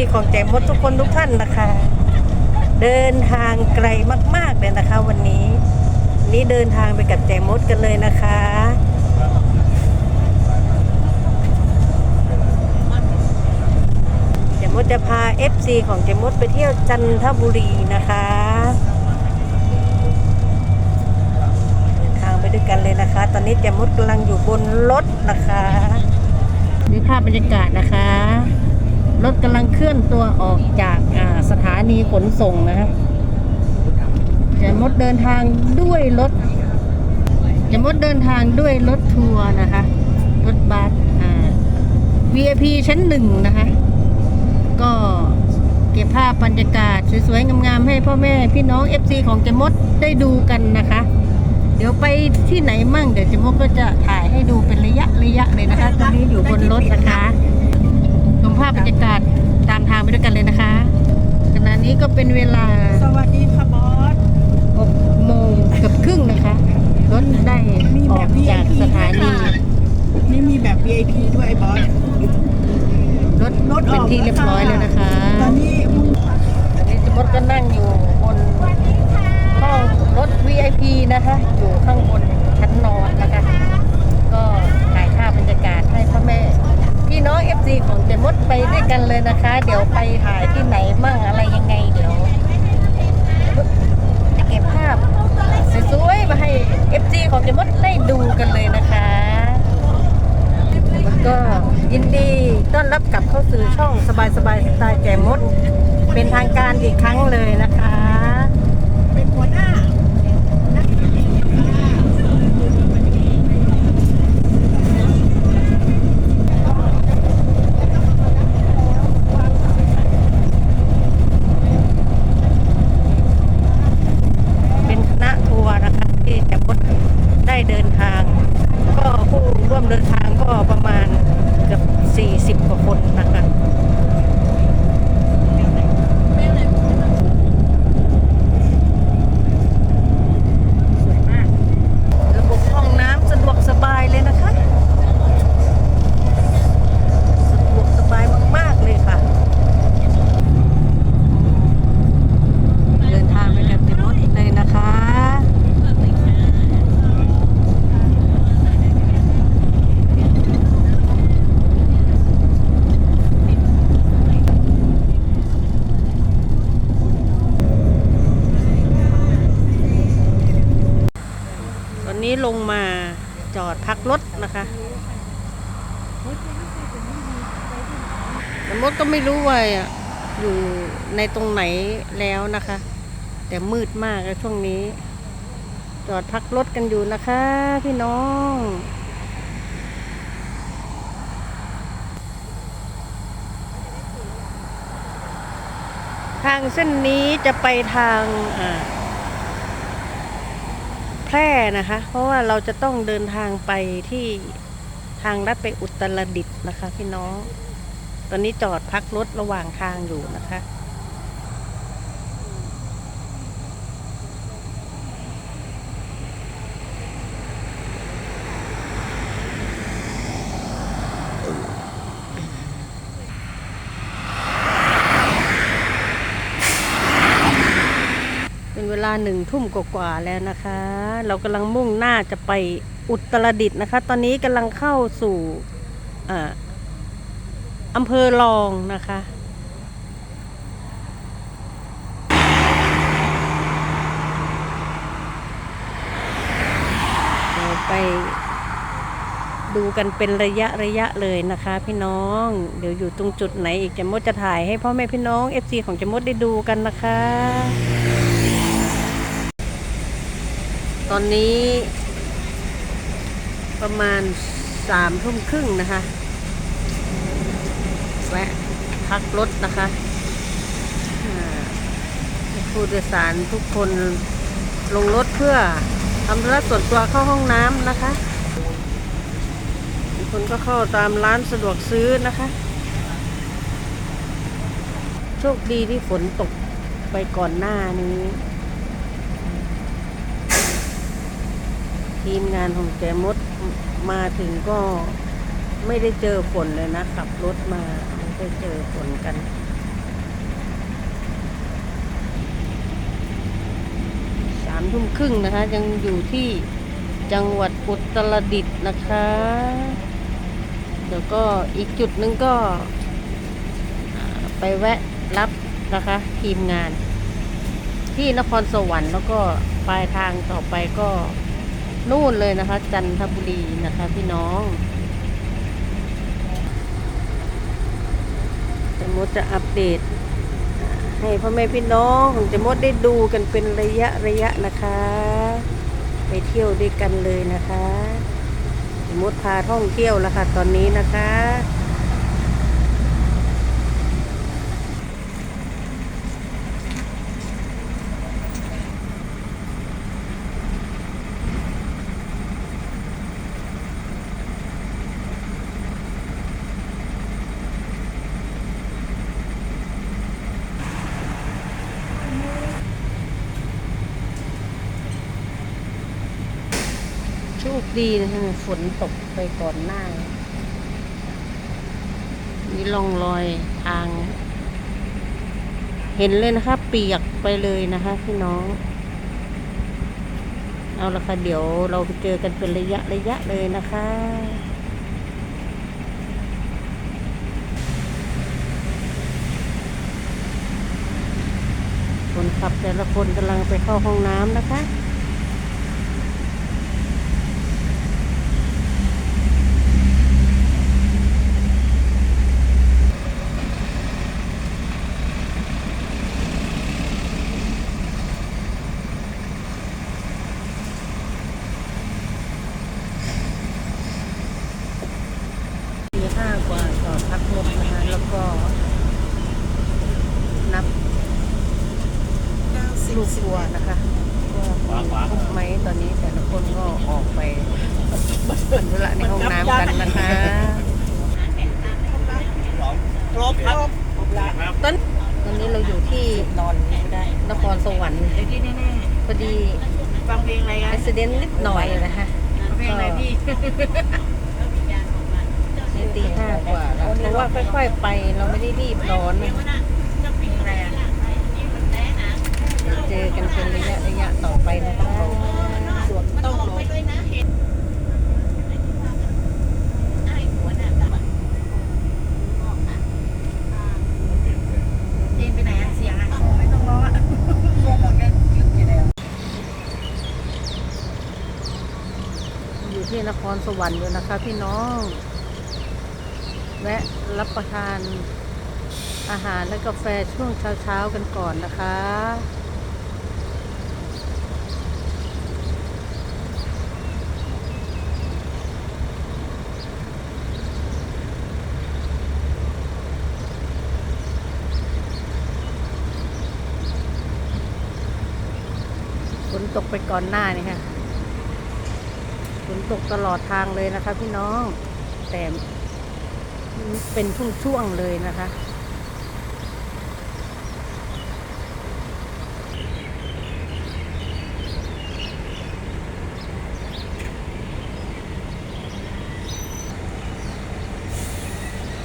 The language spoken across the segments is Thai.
พี่น้อง FC ของแจมดทุกคนทุกท่านนะคะ เดินทางไกลมาก ๆ เลยนะคะ วันนี้ นี้เดินทางไปกับแจมดกันเลยนะคะแจมดจะพา FC ของแจมดไปเที่ยวจันทบุรีนะคะเดินทางไปด้วยกันเลยนะคะ ตอนนี้แจมดกำลังอยู่บนรถนะคะ นี่ภาพบรรยากาศนะคะ รถกำลังเคลื่อนตัวออกจากสถานีขนส่งนะครับแจมดเดินทางด้วยรถแจมดเดินทางด้วยรถทัวร์นะคะ รถบัสอ่า VIP ชั้นหนึ่งนะคะ ก็เก็บภาพบรรยากาศสวยๆงามๆให้พ่อแม่พี่น้อง FC ของเจมดได้ดูกันนะคะ เดี๋ยวไปที่ไหนมั่งเดี๋ยวเจมดก็จะถ่ายให้ดูเป็นระยะระยะเลยนะคะ ตอนนี้อยู่บนรถนะคะ ชมภาพบรรยากาศตามทางไปด้วยกันเลยนะคะขณะนี้ก็เป็นเวลาสวัสดีค่ะบอส6โมงเกือบครึ่งนะคะรถได้มีอแบอบกจาก VIP สถานีด้วยค่ะนี่มีแบบ VIP ด้วยบอสรถรถอเป็นอกที่เรียบร้อยแล้วนะคะตอนนี้มุ่งตอนนี้สมมติก็นั่งอยู่บนห้องรถ VIP นะคะ อยู่ข้างบนชั้นนอนนะคะ ก็ถ่ายภาพบรรยากาศให้พ่อแม่ พี่น้อง FC ของเจมดไปด้วยกันเลยนะคะ เดี๋ยวไปถ่ายที่ไหนมั่งอะไรยังไงเดี๋ยวจะเก็บภาพสวยๆมาให้ FC ของเจมดได้ดูกันเลยนะคะแล้วก็ยินดีต้อนรับกลับเข้าสู่ช่องสบายๆสไตล์แจมด เป็นทางการอีกครั้งเลยนะคะ เป็นหัวหน้า เป็นคณะทัวร์นะคะ ที่จะพดได้เดินทาง ก็ผู้ร่วมเดินทางก็ประมาณเกือบ 40 กว่าคนนะคะ สวยมาก ระบบห้องน้ำสะดวกสบายเลยนะคะ สะดวกสบายมาก ๆ เลยค่ะ เดินทางไปกับเต็มรถเลยนะคะ ตอ นี้ลงมาจอดพักรถนะคะแต่มดก็ไม่รู้ว่าอยู่ในตรงไหนแล้วนะคะ แต่มืดมากช่วงนี้ จอดพักรถกันอยู่นะคะ พี่น้องทางเส้นนี้จะไปทางอ่า แพร่นะคะ เพราะว่าเราจะต้องเดินทางไปที่ทางลัดไปอุตรดิตถ์นะคะ พี่น้อง ตอนนี้จอดพักรถระหว่างทางอยู่นะคะ เป็นเวลาหนึ่งทุ่มกว่าๆแล้วนะคะ เรากำลังมุ่งหน้าจะไปอุตรดิตถ์นะคะ ตอนนี้กำลังเข้าสู่ออำเภอรองนะคะเราไปดูกันเป็นระยะระยะเลยนะคะ พี่น้อง เดี๋ยวอยู่ตรงจุดไหนอีกจะมดจะถ่ายให้พ่อแม่พี่น้อง FC ของจะมดได้ดูกันนะคะ ตอนนี้ ประมาณสามทุ่มครึ่งนะคะ แวะพักรถนะคะผู้โดยสารทุกคนลงรถเพื่อทำธุระส่วนตัวเข้าห้องน้ำนะคะบางคนก็เข้าตามร้านสะดวกซื้อนะคะ โชคดีที่ฝนตกไปก่อนหน้านี้ ทีมงานของแจมดมาถึงก็ไม่ได้เจอฝนเลยนะขับรถมาไปเจอฝนกัน สามทุ่มครึ่งนะคะ ยังอยู่ที่จังหวัดอุตรดิตถ์นะคะเดี๋ยวก็อีกจุดหนึงก็ไปแวะรับนะคะ ทีมงาน ที่นครสวรรค์แล้วก็ปลายทางต่อไปก็ นู่นเลยนะคะ จันทบุรีนะคะพี่น้องจะมดจะอัปเดต ให้พ่อแม่พี่น้องของจะมดได้ดูกันเป็นระยะระยะนะคะ ไปเที่ยวด้วยกันเลยนะคะจะมดพาท่องเที่ยวแล้วค่ะตอนนี้นะคะ โชคดีนะคะฝนตกไปก่อนหน้า นี่ล่องรอยทาง เห็นเลยนะคะเปียกไปเลยนะคะพี่น้อง เอาละค่ะ เดี๋ยวเราไปเจอกันเป็นระยะระยะเลยนะคะคนขับแต่ละคนกำลังไปเข้าห้องน้ำนะคะ มีห้ากว่าต่อพักลมนะคะ แล้ว ก็นับลูกวัวนะคะว่าทุกไหมตอนนี้แต่ละคนก็ออกไปบรรทุระในห้องน้ำกันนะคะครบครบตอนตอนนี้เราอยู่ที่นอนได้นครสวรรค์ที่แน่พอดีฟังเพลงอะไรกันบิเหตุนิดหน่อยนะคะเพลงอะไรพี่ ตีห้ากว่าแล้วเพราะว่าค่อยๆไปเราไม่ได้รีบร้อนเลงอะไรอะเจอกันเป็นระยะระยะต่อไปนะคะสวนต้องลงเพลงไปไหนอะเสียงอะไม่ต้องรออะอยู่ที่นครสวรรค์อยู่นะคะพี่น้อง แวะรับประทานอาหารและกาแฟช่วงเช้าๆกันก่อนนะคะ ฝนตกไปก่อนหน้านี่ค่ะ ฝนตกตลอดทางเลยนะคะพี่น้องแต่ เป็นช่วงๆเลยนะคะ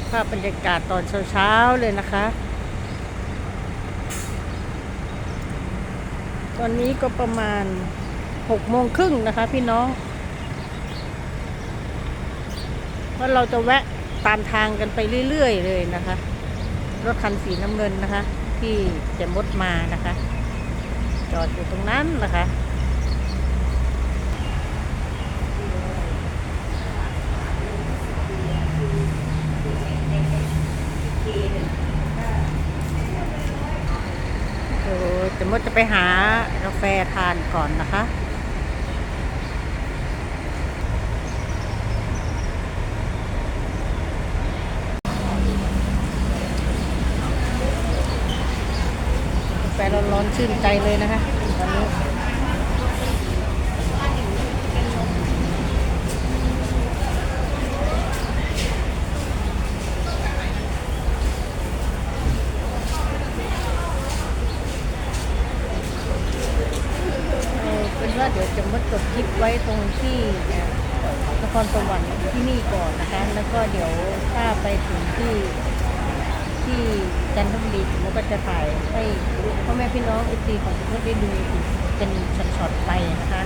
ภาพบรรยากาศตอนเช้าๆเลยนะคะ ตอนนี้ก็ประมาณหกโมงครึ่งนะคะพี่น้องว่าเราจะแวะ ตามทางกันไปเรื่อยๆเลยนะคะ รถคันสีน้ำเงินนะคะ ที่จะมดมานะคะ จอดอยู่ตรงนั้นนะคะเออจะมดจะไปหากาแฟทานก่อนนะคะ กาแฟ ร้อนๆชื่นใจเลยนะคะตอนนี้เป็นว่าเดี๋ยวจะมาจดคลิปไว้ตรงที่นครสวรรค์ที่นี่ก่อนนะคะ แล้วก็เดี๋ยวถ้าไปถึงที่ ที่จันทบุรีผมก็จะถ่ายให้พ่อแม่พี่น้องเอซีของผมได้ดูอีกเป็นช็อตๆไปนะคะ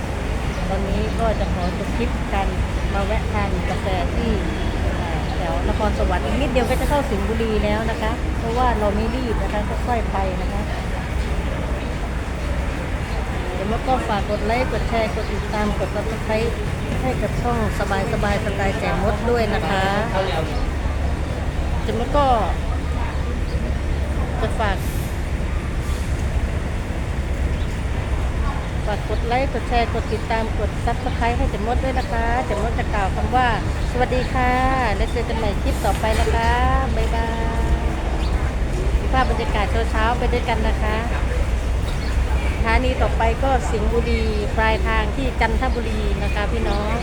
ตอนนี้ก็จะขอจบคลิปกันมาแวะทานกาแฟที่แถวนครสวรรค์อีกนิดเดียวก็จะเข้าสิงห์บุรีแล้วนะคะ เพราะว่าเราไม่รีบนะคะค่อยๆไปนะคะเดี๋ยวมาก็ฝากกดไลค์กดแชร์กดติดตามกดซับสไครต์ให้กับช่องสบายสบายสไตล์แจกมดด้วยนะคะจะมาก็ จะฝาก ฝากกดไลค์กดแชร์กดติดตามกดซับสไครต์ให้จมดด้วยนะคะจมดจะกล่าวคำว่า สวัสดีค่ะ แล้วเจอกันใหม่คลิปต่อไปนะคะ บ๊ายบายภาพบรรยากาศเช้าๆไปด้วยกันนะคะสถานีต่อไปก็สิงห์บุรีปลายทางที่จันทบุรีนะคะพี่น้อง